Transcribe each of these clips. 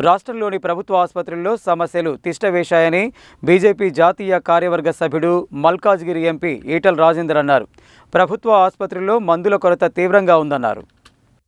రాష్ట్రంలోని ప్రభుత్వ ఆసుపత్రుల్లో సమస్యలు తిష్టవేశాయని బీజేపీ జాతీయ కార్యవర్గ సభ్యుడు మల్కాజ్గిరి ఎంపీ ఈటల్ రాజేందర్ అన్నారు. ప్రభుత్వ ఆసుపత్రుల్లో మందుల కొరత తీవ్రంగా ఉందన్నారు.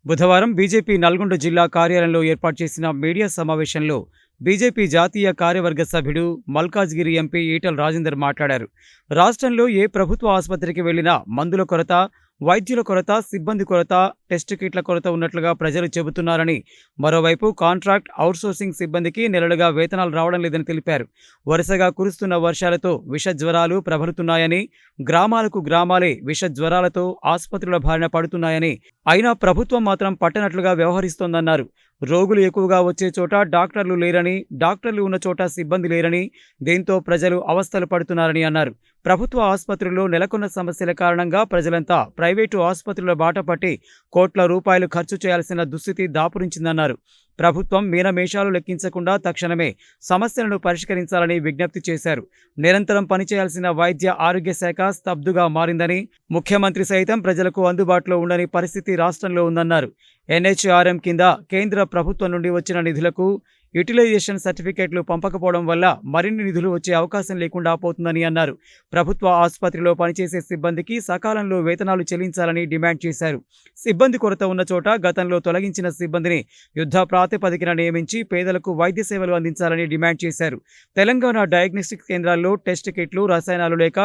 బుధవారం బీజేపీ నల్గొండ జిల్లా కార్యాలయంలో ఏర్పాటు చేసిన మీడియా సమావేశంలో బీజేపీ జాతీయ కార్యవర్గ సభ్యుడు మల్కాజ్గిరి ఎంపీ ఈటల రాజేందర్ మాట్లాడారు. రాష్ట్రంలో ఏ ప్రభుత్వ ఆసుపత్రికి వెళ్ళినా మందుల కొరత వైద్యుల కొరత సిబ్బంది కొరత టెస్ట్ కిట్ల కొరత ఉన్నట్లుగా ప్రజలు చెబుతున్నారని. మరోవైపు కాంట్రాక్ట్ అవుట్సోర్సింగ్ సిబ్బందికి నెలలుగా వేతనాలు రావడం లేదని తెలిపారు. వరుసగా కురుస్తున్న వర్షాలతో విష జ్వరాలు ప్రబలుతున్నాయని గ్రామాలకు గ్రామాలే విష జ్వరాలతో ఆసుపత్రుల బారిన పడుతున్నాయని అయినా ప్రభుత్వం మాత్రం పట్టనట్లుగా వ్యవహరిస్తోందన్నారు. రోగులు ఎక్కువగా వచ్చే చోట డాక్టర్లు లేరని డాక్టర్లు ఉన్న చోట సిబ్బంది లేరని దీంతో ప్రజలు అవస్థలు పడుతున్నారని అన్నారు. ప్రభుత్వ ఆసుపత్రుల్లో నెలకొన్న సమస్యల కారణంగా ప్రజలంతా ప్రైవేటు ఆసుపత్రుల బాట పట్టి కోట్ల రూపాయలు ఖర్చు చేయాల్సిన దుస్థితి దాపురించిందన్నారు. ప్రభుత్వం మీనమేషాలు లెక్కించకుండా తక్షణమే సమస్యలను పరిష్కరించాలని విజ్ఞప్తి చేశారు. నిరంతరం పనిచేయాల్సిన వైద్య ఆరోగ్య శాఖ స్తబ్దుగా మారిందని ముఖ్యమంత్రి సైతం ప్రజలకు అందుబాటులో ఉండని పరిస్థితి రాష్ట్రంలో ఉందన్నారు. ఎన్హెచ్ఆర్ఎం కింద కేంద్ర ప్రభుత్వం నుండి వచ్చిన నిధులకు యూటిలైజేషన్ సర్టిఫికేట్లు పంపకపోవడం వల్ల మరిన్ని నిధులు వచ్చే అవకాశం లేకుండా పోతుందని అన్నారు. ప్రభుత్వ ఆసుపత్రిలో పనిచేసే సిబ్బందికి సకాలంలో వేతనాలు చెల్లించాలని డిమాండ్ చేశారు. సిబ్బంది కొరత ఉన్న చోట గతంలో తొలగించిన సిబ్బందిని యుద్ధ ప్రాతిపదికన నియమించి పేదలకు వైద్య సేవలు అందించాలని డిమాండ్ చేశారు. తెలంగాణ డయాగ్నోస్టిక్ కేంద్రాల్లో టెస్ట్ కిట్లు రసాయనాలు లేక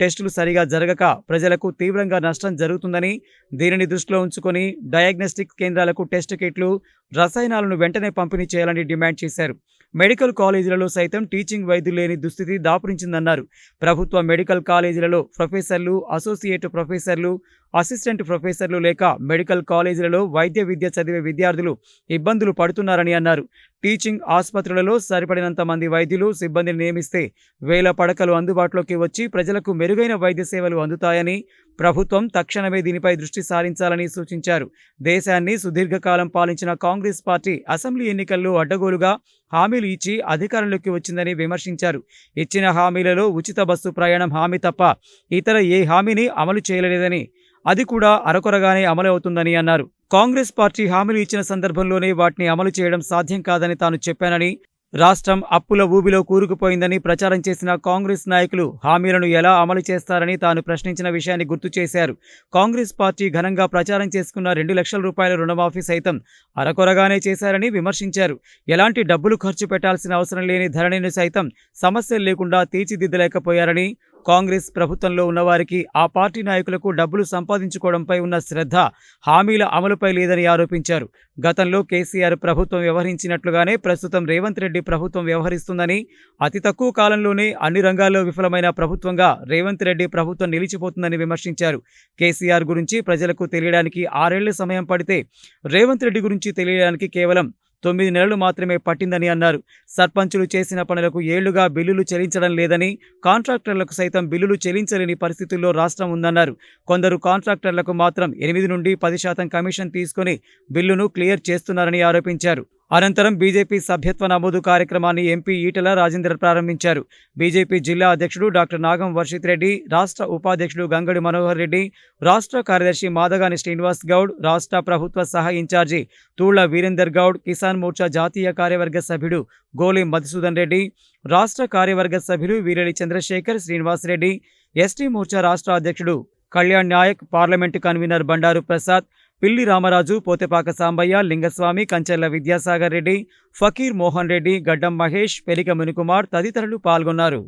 టెస్టులు సరిగా జరగక ప్రజలకు తీవ్రంగా నష్టం జరుగుతుందని దీనిని దృష్టిలో ఉంచుకొని డయాగ్నోస్టిక్ కేంద్రాలకు టెస్ట్ కిట్లు రసాయనాలను వెంటనే పంపిణీ చేయాలని డిమాండ్ చేశారు. మెడికల్ కాలేజీలలో సైతం టీచింగ్ వైద్యులు లేని దుస్థితి దాపురించిందన్నారు. ప్రభుత్వ మెడికల్ కాలేజీలలో ప్రొఫెసర్లు అసోసియేట్ ప్రొఫెసర్లు అసిస్టెంట్ ప్రొఫెసర్లు లేక మెడికల్ కాలేజీలలో వైద్య విద్య చదివే విద్యార్థులు ఇబ్బందులు పడుతున్నారని అన్నారు. టీచింగ్ ఆసుపత్రులలో సరిపడినంత మంది వైద్యులు సిబ్బందిని నియమిస్తే వేల పడకలు అందుబాటులోకి వచ్చి ప్రజలకు మెరుగైన వైద్య సేవలు అందుతాయని ప్రభుత్వం తక్షణమే దీనిపై దృష్టి సారించాలని సూచించారు. దేశాన్ని సుదీర్ఘకాలం పాలించిన కాంగ్రెస్ పార్టీ అసెంబ్లీ ఎన్నికల్లో అడ్డగోలుగా హామీలు ఇచ్చి అధికారంలోకి వచ్చిందని విమర్శించారు. ఇచ్చిన హామీలలో ఉచిత బస్సు ప్రయాణం హామీ తప్ప ఇతర ఏ హామీని అమలు చేయలేదని అది కూడా అరకొరగానే అమలు అవుతుందని అన్నారు. కాంగ్రెస్ పార్టీ హామీలు ఇచ్చిన సందర్భంలోనే వాటిని అమలు చేయడం సాధ్యం కాదని తాను చెప్పానని రాష్ట్రం అప్పుల ఊబిలో కూరుకుపోయిందని ప్రచారం చేసిన కాంగ్రెస్ నాయకులు హామీలను ఎలా అమలు చేస్తారని తాను ప్రశ్నించిన విషయాన్ని గుర్తు చేశారు. కాంగ్రెస్ పార్టీ ఘనంగా ప్రచారం చేసుకున్న రెండు లక్షల రూపాయల రుణమాఫీ సైతం అరకొరగానే చేశారని విమర్శించారు. ఎలాంటి డబ్బులు ఖర్చు పెట్టాల్సిన అవసరం లేని ధరణిని సైతం సమస్యలు లేకుండా తీర్చిదిద్దలేకపోయారని కాంగ్రెస్ ప్రభుత్వంలో ఉన్నవారికి ఆ పార్టీ నాయకులకు డబ్బులు సంపాదించుకోవడంపై ఉన్న శ్రద్ధ హామీల అమలుపై లేదని ఆరోపించారు. గతంలో కేసీఆర్ ప్రభుత్వం వ్యవహరించినట్లుగానే ప్రస్తుతం రేవంత్ రెడ్డి ప్రభుత్వం వ్యవహరిస్తుందని అతి తక్కువ కాలంలోనే అన్ని రంగాల్లో విఫలమైన ప్రభుత్వంగా రేవంత్ రెడ్డి ప్రభుత్వం నిలిచిపోతుందని విమర్శించారు. కేసీఆర్ గురించి ప్రజలకు తెలియడానికి ఆరేళ్ళ సమయం పడితే రేవంత్ రెడ్డి గురించి తెలియడానికి కేవలం తొమ్మిది నెలలు మాత్రమే పట్టిందని అన్నారు. సర్పంచులు చేసిన పనులకు ఏళ్ళుగా బిల్లులు చెల్లించడం లేదని కాంట్రాక్టర్లకు సైతం బిల్లులు చెల్లించలేని పరిస్థితుల్లో రాష్ట్రం ఉందన్నారు. కొందరు కాంట్రాక్టర్లకు మాత్రం ఎనిమిది నుండి పది శాతం కమిషన్ తీసుకుని బిల్లును క్లియర్ చేస్తున్నారని ఆరోపించారు. అనంతరం బీజేపీ సభ్యత్వ నమోదు కార్యక్రమాన్ని ఎంపీ ఈటల రాజేందర్ ప్రారంభించారు. బీజేపీ జిల్లా అధ్యక్షుడు డాక్టర్ నాగం వర్షిత్ రెడ్డి రాష్ట్ర ఉపాధ్యక్షుడు గంగడి మనోహర్ రెడ్డి రాష్ట్ర కార్యదర్శి మాదగాని శ్రీనివాస్ గౌడ్ రాష్ట్ర ప్రభుత్వ సహా ఇన్ఛార్జి తూళ్ళ వీరేందర్ గౌడ్ కిసాన్ మోర్చా జాతీయ కార్యవర్గ సభ్యుడు గోలి మధుసూదన్ రెడ్డి రాష్ట్ర కార్యవర్గ సభ్యులు వీరెలి చంద్రశేఖర్ శ్రీనివాస్ రెడ్డి ఎస్టీ మోర్చా రాష్ట్ర అధ్యక్షుడు కళ్యాణ్ నాయక్ పార్లమెంటు కన్వీనర్ బండారు ప్రసాద్ పిల్లి రామరాజు పోతెపాక సాంబయ్య లింగస్వామి కంచెల్ల విద్యాసాగర్ రెడ్డి ఫకీర్ మోహన్ రెడ్డి గడ్డం మహేష్ పెరిక మునికుమార్ తదితరులు పాల్గొన్నారు.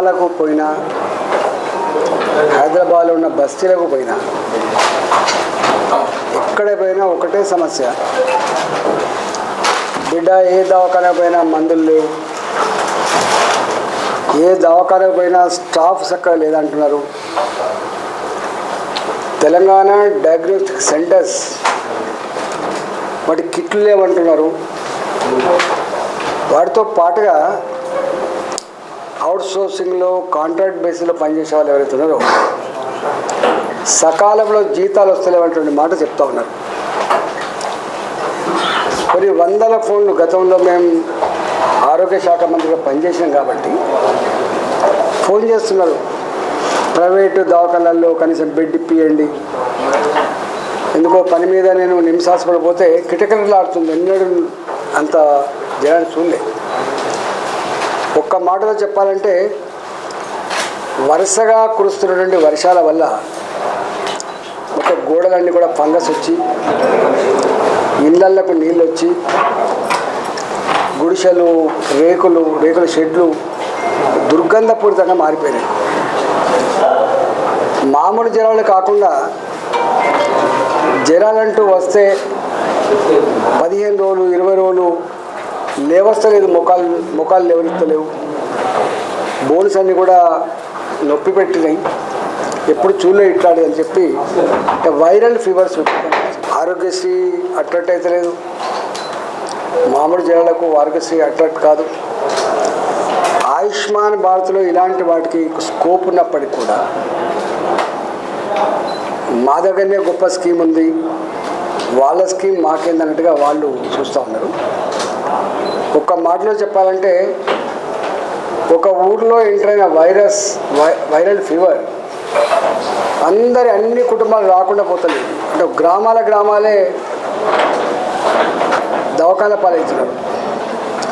గ్రామాలకు పోయినా హైదరాబాద్లో ఉన్న బస్తీలకు పోయినా ఎక్కడ పోయినా ఒకటే సమస్య. బిడ్డ ఏ దవాఖాన పోయినా మందులు లేవు. ఏ దవాఖానకు పోయినా స్టాఫ్ చక్కగా లేదంటున్నారు. తెలంగాణ డయాగ్నోస్టిక్ సెంటర్స్ వాటి కిట్లు లేవంటున్నారు. వాటితో పాటుగా అవుట్ సోర్సింగ్లో కాంట్రాక్ట్ బేసిస్లో పనిచేసే వాళ్ళు ఎవరైతే ఉన్నారో సకాలంలో జీతాలు వస్తలేవంటువంటి మాట చెప్తా ఉన్నారు. కొన్ని వందల ఫోన్లు గతంలో మేము ఆరోగ్య శాఖ మంత్రిగా పనిచేసాం కాబట్టి ఫోన్ చేస్తున్నారు. ప్రైవేటు దవాఖానాల్లో కనీసం బెడ్ ఇప్పియండి. ఎందుకో పని మీద నేను నిమ్స్ హాస్పిటల్ పోతే కిటకిటలాడుతుంది. ఎన్నడూ అంత జనాన్ని చూడలేదు. ఒక్క మాటలో చెప్పాలంటే వరుసగా కురుస్తున్నటువంటి వర్షాల వల్ల ఒక గోడలన్నీ కూడా ఫంగస్ వచ్చి ఇళ్ళకు నీళ్ళు వచ్చి గుడిసెలు రేకులు రేకుల షెడ్లు దుర్గంధపూరితంగా మారిపోయినాయి. మామూలు జ్వరాలు కాకుండా జ్వరాలంటూ వస్తే పదిహేను రోజులు ఇరవై రోజులు లేవస్తలేదు ముఖాలు ముఖాలు లేవనెత్తలేవు బోన్స్ అన్నీ కూడా నొప్పి పెట్టినాయి. ఎప్పుడు చూడలే ఇట్లాడి అని చెప్పి వైరల్ ఫీవర్స్ ఆరోగ్యశ్రీ అట్రాక్ట్ అయితే లేదు. మామూలు జ్వరాలకు ఆరోగ్యశ్రీ అట్రాక్ట్ కాదు. ఆయుష్మాన్ భారత్లో ఇలాంటి వాటికి స్కోప్ ఉన్నప్పటికీ కూడా మా దగ్గరనే గొప్ప స్కీమ్ ఉంది. వాళ్ళ స్కీమ్ మాకేందన్నట్టుగా వాళ్ళు చూస్తూ ఉన్నారు. ఒక్క మాటలో చెప్పాలంటే ఒక ఊర్లో ఎంటర్ అయిన వైరస్ వై వైరల్ ఫీవర్ అందరి అన్ని కుటుంబాలు రాకుండా పోతలేదు. అంటే గ్రామాల గ్రామాలే దవాఖాన పాలవుతున్నారు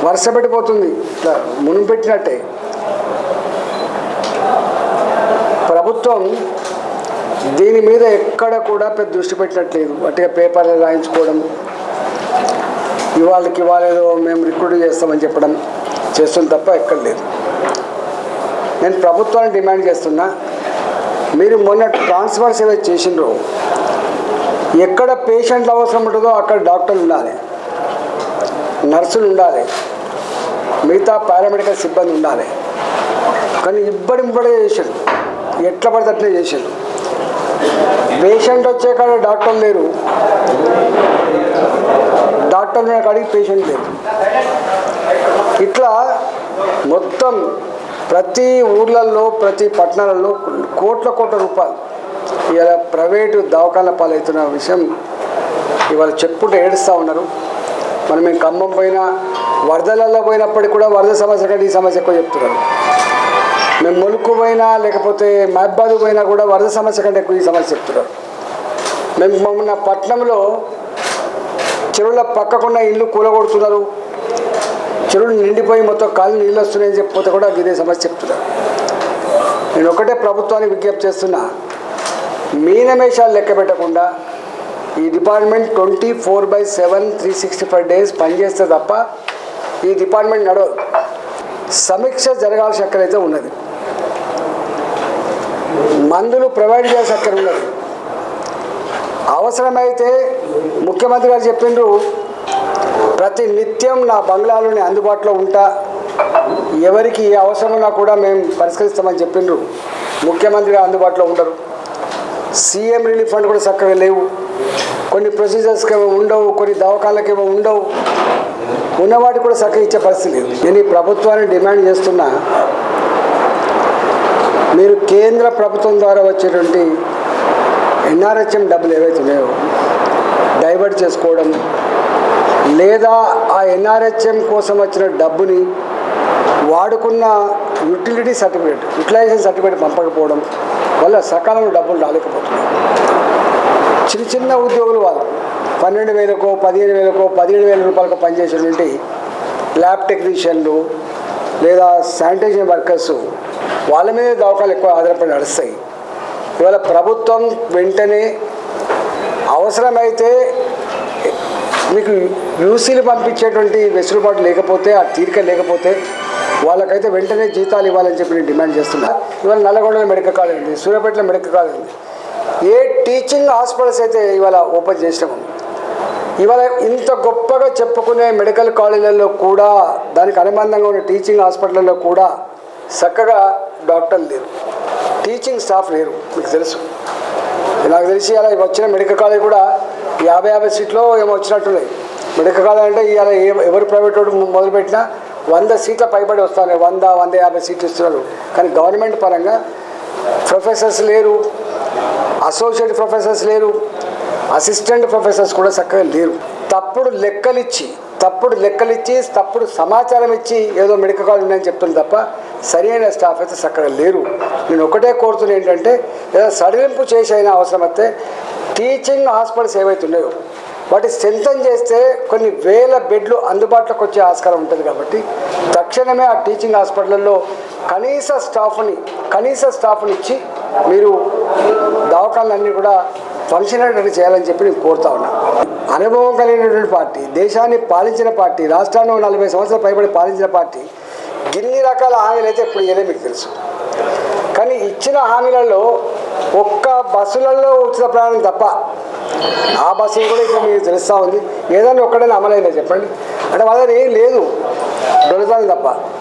వరుస పెట్టిపోతుంది. ఇట్లా మునిపెట్టినట్టే ప్రభుత్వం దీని మీద ఎక్కడ కూడా పెద్ద దృష్టి పెట్టినట్లేదు. అట్టుగా పేపర్లు రాయించుకోవడం ఇవాళకి ఇవాళేదో మేము రిక్రూట్ చేస్తామని చెప్పడం చేస్తుంది తప్ప ఎక్కడ లేదు. నేను ప్రభుత్వాన్ని డిమాండ్ చేస్తున్నా. మీరు మొన్న ట్రాన్స్ఫర్స్ ఏవైతే చేసిండ్రో. ఎక్కడ పేషెంట్లు అవసరం ఉంటుందో అక్కడ డాక్టర్లు ఉండాలి. నర్సులు ఉండాలి. మిగతా పారామెడికల్ సిబ్బంది ఉండాలి. కానీ ఇబ్బడి ఇబ్బడే చేశారు ఎట్లా పడితే అట్లే చేశారు పేషెంట్ వచ్చే కాడ డాక్టర్లు లేరు. డాక్టర్ ఉన్న కాడికి పేషెంట్ లేదు. ఇట్లా మొత్తం ప్రతి ఊర్లలో ప్రతి పట్టణాలలో కోట్ల కోట్ల రూపాయలు ఇవాళ ప్రైవేటు దవాఖాన పాలవుతున్న విషయం ఇవాళ చెప్పుకుంటూ ఏడుస్తూ ఉన్నారు. మనం మేము ఖమ్మం పోయినా వరదలలో పోయినప్పటికీ కూడా వరద సమస్య కంటే ఈ సమస్య ఎక్కువ చెప్తున్నారు. మేము ములుకు పోయినా లేకపోతే మహబాద్ పోయినా కూడా వరద సమస్య కంటే ఎక్కువ ఈ సమస్య చెప్తున్నారు. మేము మొన్న పట్నంలో చెరువుల పక్కకున్న ఇల్లు కూలగొడుతున్నారు. చెరువులు నిండిపోయి మొత్తం కాళ్ళు నీళ్ళు వస్తున్నాయని చెప్పిపోతే కూడా ఇదే సమస్య చెప్తున్నారు. నేను ఒకటే ప్రభుత్వానికి విజ్ఞప్తి చేస్తున్నా. మీనమేషాలు లెక్క పెట్టకుండా ఈ department twenty four by seven three sixty five days పనిచేస్తే తప్ప ఈ డిపార్ట్మెంట్ నడవదు. సమీక్ష జరగాల్సిన అక్కడైతే ఉన్నది. మందులు ప్రొవైడ్ చేయాల్సి అక్కడ ఉన్నది. అవసరమైతే ముఖ్యమంత్రి గారు చెప్పిండ్రు ప్రతి నిత్యం నా బంగ్లాలోనే అందుబాటులో ఉంటా ఎవరికి ఏ అవసరం ఉన్నా కూడా మేము పరిష్కరిస్తామని చెప్పిండ్రు. ముఖ్యమంత్రి గారు అందుబాటులో ఉండరు. సీఎం రిలీఫ్ ఫండ్ కూడా చక్కగా లేవు. కొన్ని ప్రొసీజర్స్కి ఏమో ఉండవు కొన్ని దవాఖానలకు ఏమో ఉండవు. ఉన్నవాటి కూడా చక్కగా ఇచ్చే పరిస్థితి లేదు. నేను ఈ ప్రభుత్వాన్ని డిమాండ్ చేస్తున్నా మీరు కేంద్ర ప్రభుత్వం ద్వారా వచ్చేటువంటి ఎన్ఆర్హెచ్ఎం డబ్బులు ఏవైతే ఉన్నాయో డైవర్ట్ చేసుకోవడం లేదా ఆ ఎన్ఆర్హెచ్ఎం కోసం వచ్చిన డబ్బుని వాడుకున్న యూటిలిటీ సర్టిఫికేట్ యూటిలైజేషన్ సర్టిఫికేట్ పంపకపోవడం వల్ల సకాలంలో డబ్బులు రాలేకపోతున్నాయి. చిన్న చిన్న ఉద్యోగులు వాళ్ళు పన్నెండు వేలకో పదిహేను వేలకో పదిహేడు వేల రూపాయలకు పనిచేసేటువంటి ల్యాబ్ టెక్నీషియన్లు లేదా శానిటైజేషన్ వర్కర్స్ వాళ్ళ మీద దవాఖాలు ఎక్కువ ఆధారపడి నడుస్తాయి. ఇవాళ ప్రభుత్వం వెంటనే అవసరమైతే మీకు యూసీలు పంపించేటువంటి వెసులుబాటు లేకపోతే ఆ తీరిక లేకపోతే వాళ్ళకైతే వెంటనే జీతాలు ఇవ్వాలని చెప్పి నేను డిమాండ్ చేస్తున్నా. ఇవాళ నల్లగొండలో మెడికల్ కాలేజ్ ఉంది సూర్యాపేటలో మెడికల్ కాలేజ్ ఉంది. ఏ టీచింగ్ హాస్పిటల్స్ అయితే ఇవాళ ఓపెన్ చేసినాము ఇవాళ ఇంత గొప్పగా చెప్పుకునే మెడికల్ కాలేజీలలో కూడా దానికి అనుబంధంగా ఉన్న టీచింగ్ హాస్పిటల్లో కూడా చక్కగా డాక్టర్లు లేరు. టీచింగ్ స్టాఫ్ లేరు మీకు తెలుసు. నాకు తెలిసి అలా వచ్చిన మెడికల్ కాలేజ్ కూడా యాభై యాభై సీట్లో ఏమో వచ్చినట్టున్నాయి. మెడికల్ కాలేజ్ అంటే ఇవాళ ఎవరు ప్రైవేట్ వాడు మొదలుపెట్టినా వంద సీట్ల పైబడి వస్తాను వంద వంద యాభై సీట్లు ఇస్తున్నారు. కానీ గవర్నమెంట్ పరంగా ప్రొఫెసర్స్ లేరు అసోసియేట్ ప్రొఫెసర్స్ లేరు అసిస్టెంట్ ప్రొఫెసర్స్ కూడా చక్కగా లేరు. తప్పుడు లెక్కలిచ్చి తప్పుడు లెక్కలు ఇచ్చి తప్పుడు సమాచారం ఇచ్చి ఏదో మెడికల్ కాలేజ్ ఉందని చెప్తుంది తప్ప సరైన స్టాఫ్ అయితే చక్కగా లేరు. నేను ఒకటే కోరుతున్నా ఏంటంటే ఏదో సడలింపు చేసైనా అవసరం అవసరమైతే టీచింగ్ హాస్పిటల్స్ ఏవైతే ఉన్నాయో వాటి స్ట్రెంథన్ చేస్తే కొన్ని వేల బెడ్లు అందుబాటులోకి వచ్చే ఆస్కారం ఉంటుంది కాబట్టి తక్షణమే ఆ టీచింగ్ హాస్పిటల్లో కనీస స్టాఫ్ని కనీస స్టాఫ్ని ఇచ్చి మీరు దవాఖాన్లన్నీ కూడా ఫంక్షనరీ చేయాలని చెప్పి నేను కోరుతా ఉన్నా. అనుభవం కలిగినటువంటి పార్టీ దేశాన్ని పాలించిన పార్టీ రాష్ట్రాన్ని నలభై సంవత్సరాలు పైబడి పాలించిన పార్టీ గిన్ని రకాల హామీలు అయితే ఇప్పుడు ఇదే మీకు తెలుసు. కానీ ఇచ్చిన హామీలలో ఒక్క బస్సులలో ఉచిత ప్రయాణం తప్ప ఆ బస్సు కూడా ఇప్పుడు మీకు తెలుస్తూ ఉంది. ఏదైనా ఒక్కడైనా అమలైందా చెప్పండి? అంటే వాళ్ళని ఏం లేదు. దొరుకుతుంది తప్ప.